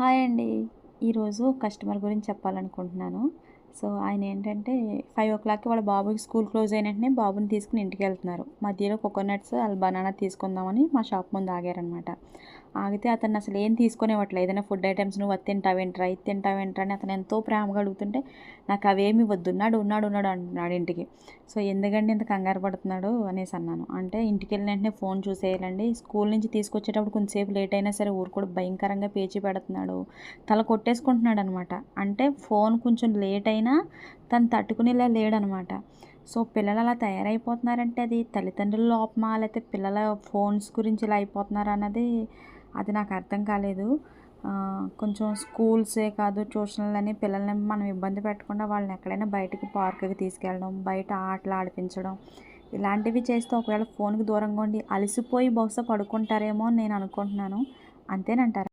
Hi అండి. ఈరోజు customer గురించి చెప్పాలనుకుంటున్నాను. సో ఆయన ఏంటంటే ఫైవ్ ఓ క్లాక్కి వాళ్ళ బాబుకి స్కూల్ క్లోజ్ అయిన వెంటనే బాబుని తీసుకుని ఇంటికి వెళ్తున్నారు. మధ్యలో కోకోనట్స్ వాళ్ళ బనానా తీసుకుందామని మా షాప్ ముందు ఆగారనమాట ఆగితే అతను అసలు ఏం తీసుకునేవట్లే ఏదైనా ఫుడ్ ఐటమ్స్ నువ్వు అది తింటావేంట్రా ఇది తింటావేంట్రా అని అతను ఎంతో ప్రేమగా అడుగుతుంటే నాకు అవేమి వద్దు ఉన్నాడు ఉన్నాడు ఉన్నాడు అంటున్నాడు ఇంటికి. సో ఎందుకండి ఇంత కంగారు పడుతున్నాడు అనేసి అన్నాను. అంటే ఇంటికి వెళ్ళిన వెంటనే ఫోన్ చూసేయాలండి. స్కూల్ నుంచి తీసుకొచ్చేటప్పుడు కొంతసేపు లేట్ అయినా సరే ఊరు కూడా భయంకరంగా పేచి పెడుతున్నాడు. తల కొట్టేసుకుంటున్నాడు అనమాట అంటే ఫోన్ కొంచెం లేట్ అయినా తను తట్టుకునేలా లేడనమాట సో పిల్లలు అలా తయారైపోతున్నారంటే అది తల్లిదండ్రుల లోపమా లేకపోతే పిల్లల ఫోన్స్ గురించి ఇలా అయిపోతున్నారు అన్నది అది నాకు అర్థం కాలేదు. కొంచెం స్కూల్సే కాదు ట్యూషన్లని పిల్లల్ని మనం ఇబ్బంది పెట్టకుండా వాళ్ళని ఎక్కడైనా బయటకు పార్కుకి తీసుకెళ్ళడం బయట ఆటలు ఆడిపించడం ఇలాంటివి చేస్తే ఒకవేళ ఫోన్కి దూరంగా ఉండి అలసిపోయి బహుశా పడుకుంటారేమో అని నేను అనుకుంటున్నాను. అంతేనంటారా?